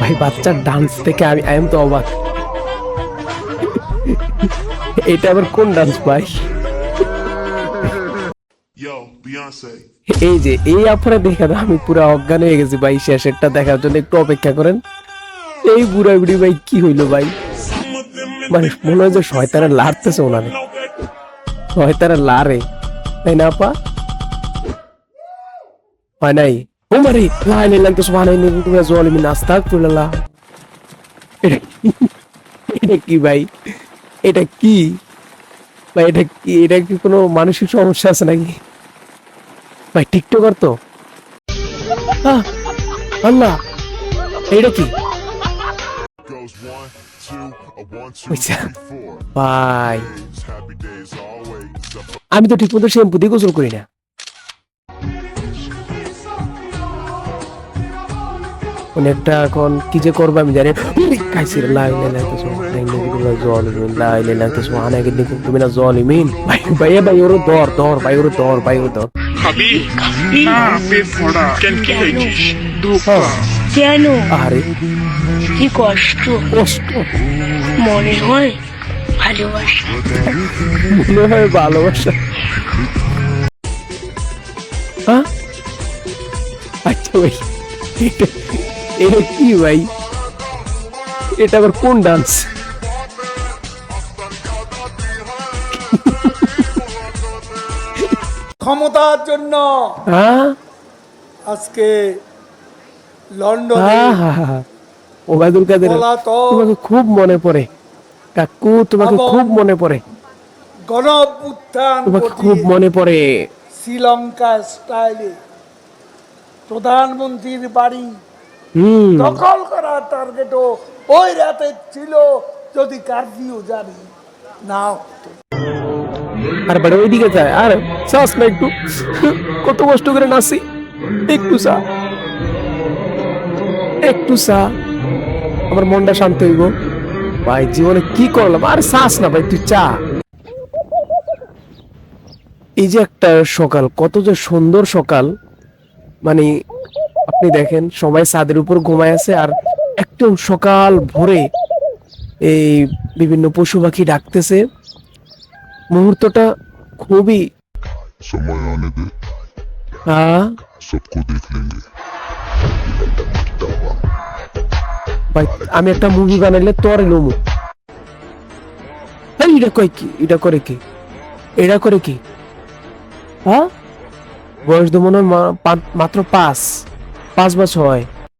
ভাই বাচ্চার ডান্স থেকে আমি আই এম তো অবাক। এটা আবার কোন ডান্স ভাই? এই যে এই আপনারা দেখে তো আমি পুরো অজ্ঞান হয়ে গেছি ভাই শেষেরটা দেখার জন্য একটু অপেক্ষা করেন। এই বুড়া বুড়ি ভাই কি হইল ভাই? মানে মনে হয় যে শয়তানের লাড়তেছে ওনারে শয়তানের লারে। তাই না আপা? হয় নাই? ও মারে লাই লাই লাগতে সুবহান আল্লাহ তুমি আস্তাগফিরুল্লাহ এটা কি ভাই এটা কি ভাই এটা কি এটা কি কোনো মানসিক সমস্যা আছে নাকি ভাই টিকটকার তো আল্লাহ এটা কি. ভাই. আমি তো ঠিক মতো শ্যাম্পু দিয়ে গোসল করি না অনেকটা এখন কি যে করব আমি জানি খাইছি রে লাই লাই লাই কিছু লাই লাই জল ইমিন লাই লাই লাই কিছু আনা গেলে তুমি না জল ইমিন ভাই ভাই ভাই ওর দর দর ভাই ওর দর ভাই ওর দর কেন আরে। কি কষ্ট। কষ্ট। মনে হয় ভালোবাসা। মনে হয় ভালোবাসা। হ্যাঁ আচ্ছা ভাই। এটা কি ভাই? এটা আবার কোন ডান্স ক্ষমতার জন্য হ্যাঁ? আজকে লন্ডনে ওবায়দুল কাদের তোমাকে খুব মনে পড়ে। কাকু তোমাকে খুব মনে পড়ে। গণ উত্থান তোমাকে খুব মনে পড়ে। শ্রীলঙ্কা স্টাইলে প্রধানমন্ত্রীর বাড়ি দখল করার টার্গেটও ওই রাতে ছিল যদি কারফিউ জারি না হতো। আর বাড়ি ওইদিকে যায় আর শ্বাস না একটু। কত কষ্ট করে নাচি একটু চা। একটু চা। আমার মনটা শান্ত হইব। ভাই জীবনে কি করলাম? আর শ্বাস না ভাই তুই চা। এই যে একটা সকাল কত যে সুন্দর সকাল। মানে আপনি দেখেন সবাই ছাদের উপর ঘুমায় আছে আর একদম সকাল ভোরে এই বিভিন্ন পশু পাখি ডাকতেছে। মুহূর্তটা খুবই হ্যাঁ? আমি একটা মুভি বানাইলে তোর লোম। হ্যাঁ এটা কয় কি? এটা করে কি? এটা করে কি? হ্যাঁ? বয়স তো মনে হয় মাত্র পাঁচ। পাঁচ বছর হয়।